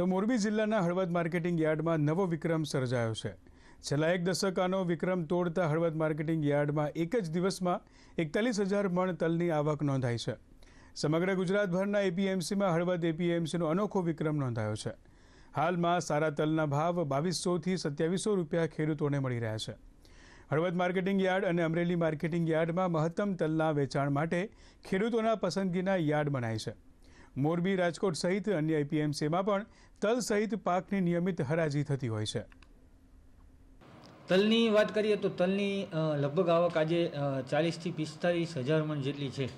તો મોરબી જિલ્લાના હળવદ માર્કેટિંગ યાર્ડમાં નવો વિક્રમ સર્જાયો છે. છેલ્લા એક દશકાનો વિક્રમ તોડતા હળવદ માર્કેટિંગ યાર્ડમાં એક જ દિવસમાં એકતાલીસ હજાર મણ તલની આવક નોંધાઈ છે. સમગ્ર ગુજરાતભરના એપીએમસીમાં હળવદ એપીએમસીનો અનોખો વિક્રમ નોંધાયો છે. હાલમાં સારા તલના ભાવ બાવીસોથી સત્યાવીસો રૂપિયા ખેડૂતોને મળી રહ્યા છે. હળવદ માર્કેટિંગ યાર્ડ અને અમરેલી માર્કેટિંગ યાર્ડમાં મહત્તમ તલના વેચાણ માટે ખેડૂતોના પસંદગીના યાર્ડ બનાય છે. મોરબી રાજકોટ સહિત અન્ય એપીએમસીમાં પણ તલ સહિત પાકની નિયમિત હરાજી થતી હોય છે. તલની વાત કરીએ તો તલની લગભગ આવક આજે ચાલીસથી પિસ્તાલીસ હજાર મણ જેટલી છે.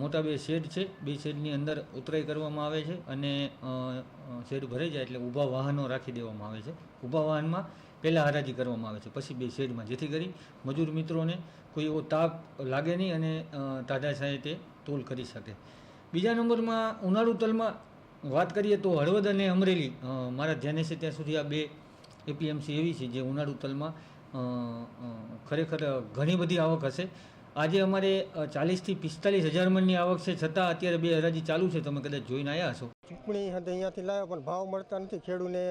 મોટા બે શેડ છે. બે શેડની અંદર ઉતરાઈ કરવામાં આવે છે અને શેડ ભરાઈ જાય એટલે ઊભા વાહનો રાખી દેવામાં આવે છે. ઊભા વાહનમાં પહેલાં હરાજી કરવામાં આવે છે. પછી બે શેડમાં. જેથી કરી મજૂર મિત્રોને કોઈ એવો તાપ લાગે નહીં અને તાજા સાહેબ તે તોલ કરી શકે. બીજા નંબરમાં ઉનાળુ તલમાં વાત કરીએ તો હળવદ અને અમરેલી મારા ધ્યાને છે ત્યાં સુધી આ બે એપીએમસી એવી છે જે ઉનાળુ તલમાં ખરેખર ઘણી બધી આવક હશે. આજે અમારે ચાલીસથી પિસ્તાલીસ હજાર મણની આવક છે, છતાં અત્યારે બે હરાજી ચાલુ છે, તમે કદાચ જોઈને આવ્યા હશો. ચૂંટણી હતી અહીંયાથી લાવ્યો પણ ભાવ મળતા નથી. ખેડૂને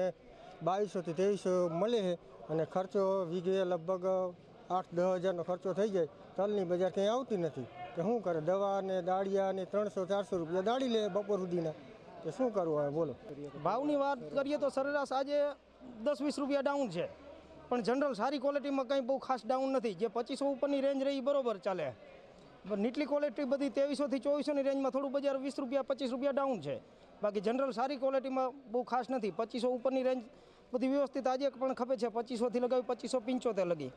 બાવીસોથી ત્રેવીસો મળે અને ખર્ચો વીઘે લગભગ આઠ, દસ હજારનો ખર્ચો થઈ જાય, તલની બજાર ક્યાંય આવતી નથી. કે શું કરે? દવા ને દાળિયા ને ત્રણસો, ચારસો રૂપિયા દાળી લે બપોર સુધીના. કે શું કરવું હવે? બોલો. ભાવની વાત કરીએ તો સરેરાશ આજે દસ, વીસ રૂપિયા ડાઉન છે. પણ જનરલ સારી ક્વોલિટીમાં કંઈ બહુ ખાસ ડાઉન નથી. જે પચીસો ઉપરની રેન્જ રહી બરોબર ચાલે. નીચલી ક્વોલિટી બધી ત્રેવીસોથી ચોવીસોની રેન્જમાં થોડું બજાર વીસ રૂપિયા, પચીસ રૂપિયા ડાઉન છે. બાકી જનરલ સારી ક્વોલિટીમાં બહુ ખાસ નથી. પચીસો ઉપરની રેન્જ બધી વ્યવસ્થિત આજે પણ ખપે છે. પચીસોથી લગાવી પચીસો પંચોતેર લગી.